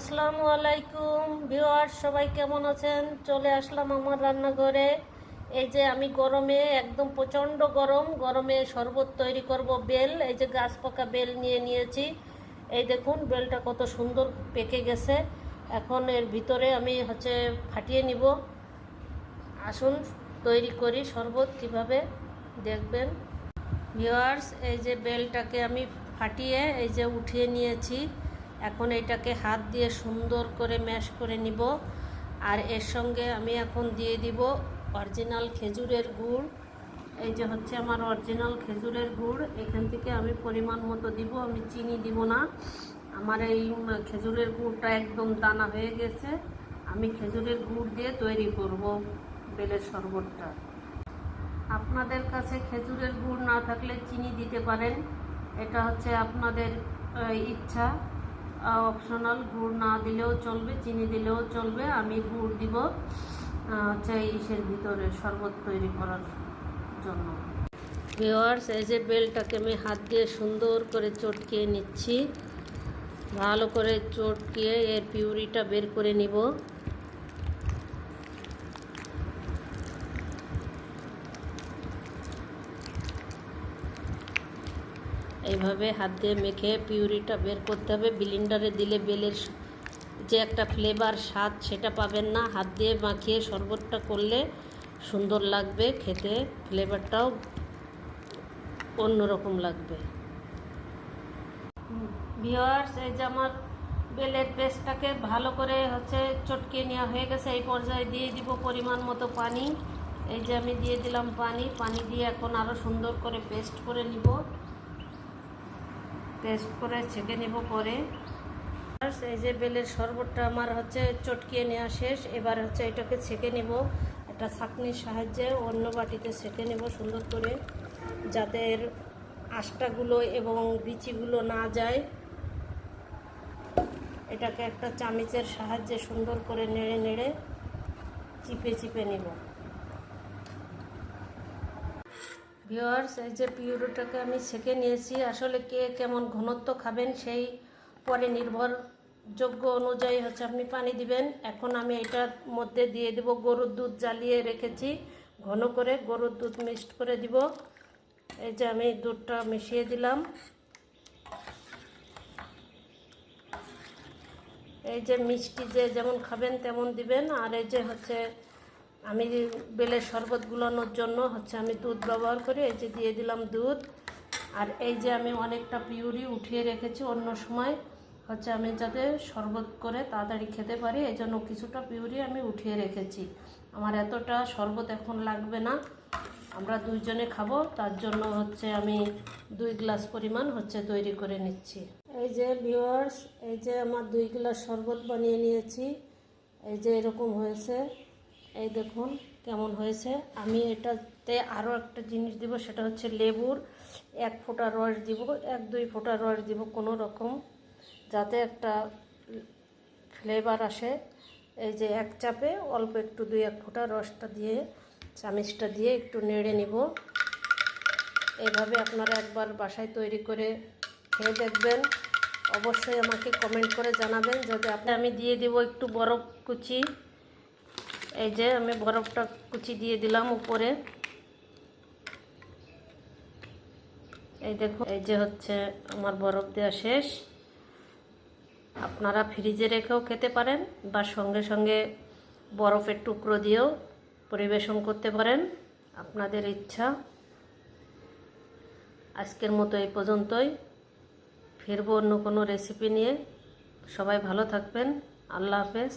আসসালামু আলাইকুম ভিউয়ার্স, সবাই কেমন আছেন? চলে আসলাম আমার রান্নাঘরে। এই যে আমি গরমে একদম প্রচণ্ড গরম, গরমে শরবত তৈরি করব বেল, এই যে গাছ পাকা বেল নিয়ে নিয়েছি। এই দেখুন, বেলটা কত সুন্দর পেকে গেছে। এখন এর ভিতরে আমি হচ্ছে ফাটিয়ে নিব। আসুন, তৈরি করি শরবত কীভাবে, দেখবেন। ভিওয়ার্স এই যে বেলটাকে আমি ফাটিয়ে, এই যে উঠিয়ে নিয়েছি। এখন এটাকে হাত দিয়ে সুন্দর করে ম্যাশ করে নিব। আর এর সঙ্গে আমি এখন দিয়ে দিব অরিজিনাল খেজুরের গুড়। এই যে হচ্ছে আমার অরিজিনাল খেজুরের গুড়। এখান থেকে আমি পরিমাণ মতো দিব, আমি চিনি দিব না। আমার এই খেজুরের গুড়টা একদম দানা হয়ে গেছে। আমি খেজুরের গুড় দিয়ে তৈরি করব বেলের শরবতটা। আপনাদের কাছে খেজুরের গুড় না থাকলে চিনি দিতে পারেন। এটা হচ্ছে আপনাদের ইচ্ছা। অপশনাল গুড় না দিলেও চলবে, চিনি দিলেও চলবে, আমি গুড় দিব হচ্ছে ইসের ভিতরে শরবত তৈরি করার জন্য। ভিওয়ার্স এই যে বেলটাকে আমি হাত দিয়ে সুন্দর করে চটকিয়ে নিচ্ছি, ভালো করে চটকিয়ে এর পিউরিটা বের করে নিব। এইভাবে হাত দিয়ে মেখে পিউরিটা বের করতে হবে। বিলিন্ডারে দিলে বেলের যে একটা ফ্লেভার স্বাদ, সেটা পাবেন না। হাত দিয়ে মাখিয়ে শরবতটা করলে সুন্দর লাগবে, খেতে ফ্লেভারটাও অন্যরকম লাগবে। ভিওয়ার্স এই যে আমার বেলের পেস্টটাকে ভালো করে হচ্ছে চটকে নেওয়া হয়ে গেছে, এই পর্যায়ে দিয়ে দিব পরিমাণ মতো পানি। এই যে আমি দিয়ে দিলাম পানি পানি দিয়ে এখন আরও সুন্দর করে পেস্ট করে নিব। পেস্ট করে ছেঁকে নেব পরে। এই যে বেলের শরবতটা আমার হচ্ছে চটকিয়ে নেওয়া শেষ, এবার হচ্ছে এটাকে ছেঁকে নেব। একটা ছাঁকনির সাহায্যে অন্য বাটিতে ছেঁকে নেব সুন্দর করে, যাতে এর আষ্টাগুলো এবং বিচিগুলো না যায়। এটাকে একটা চামিচের সাহায্যে সুন্দর করে নেড়ে নেড়ে চিপে চিপে নেব। ভিওয়ার্স এই যে পিউরোটাকে আমি ছেঁকে নিয়েছি, আসলে কে কেমন ঘনত্ব খাবেন সেই পরে নির্ভরযোগ্য অনুযায়ী হচ্ছে আপনি পানি দিবেন। এখন আমি এটার মধ্যে দিয়ে দেব গরুর দুধ জ্বালিয়ে রেখেছি, ঘন করে গরুর দুধ মিক্সড করে দিব। এই যে আমি দুধটা মিশিয়ে দিলাম। এই যে মিষ্টি যে যেমন খাবেন তেমন দিবেন, আর এই যে হচ্ছে আমি বেলের শরবত গুলানোর জন্য হচ্ছে আমি দুধ ব্যবহার করি, এই যে দিয়ে দিলাম দুধ। আর এই যে আমি অনেকটা পিউরি উঠিয়ে রেখেছি অন্য সময়, হচ্ছে আমি যাতে শরবত করে তাড়াতাড়ি খেতে পারি, এই জন্য কিছুটা পিউরি আমি উঠিয়ে রেখেছি। আমার এতটা শরবত এখন লাগবে না, আমরা দুইজনে খাব, তার জন্য হচ্ছে আমি দুই গ্লাস পরিমাণ হচ্ছে তৈরি করে নিচ্ছি। এই যে ভিউয়ার্স এই যে আমার দুই গ্লাস শরবত বানিয়ে নিয়েছি, এই যে এরকম হয়েছে। এই দেখুন কেমন হয়েছে। আমি এটাতে আরও একটা জিনিস দিব, সেটা হচ্ছে লেবুর এক ফোঁটা রস দিব, এক দুই ফোঁটা রস দিব কোনো রকম, যাতে একটা ফ্লেভার আসে। এই যে এক চাপে অল্প একটু দুই এক ফোঁটা রসটা দিয়ে, চামিচটা দিয়ে একটু নেড়ে নিব। এইভাবে আপনারা একবার বাসায় তৈরি করে খেয়ে দেখবেন। অবশ্যই আমাকে কমেন্ট করে জানাবেন। যদি আপনি আমি দিয়ে দিব একটু বরফ কুচি। এই যে আমি বরফটা কুচি দিয়ে দিলাম উপরে। এই দেখো, এই যে হচ্ছে আমার বরফ দেওয়া শেষ। আপনারা ফ্রিজে রেখেও খেতে পারেন বা সঙ্গে সঙ্গে বরফের টুকরো দিয়েও পরিবেশন করতে পারেন। আপনাদের ইচ্ছা। আজকের মতো এই পর্যন্তই। ফিরবো অন্য কোনো রেসিপি নিয়ে। সবাই ভালো থাকবেন। আল্লাহ হাফেজ।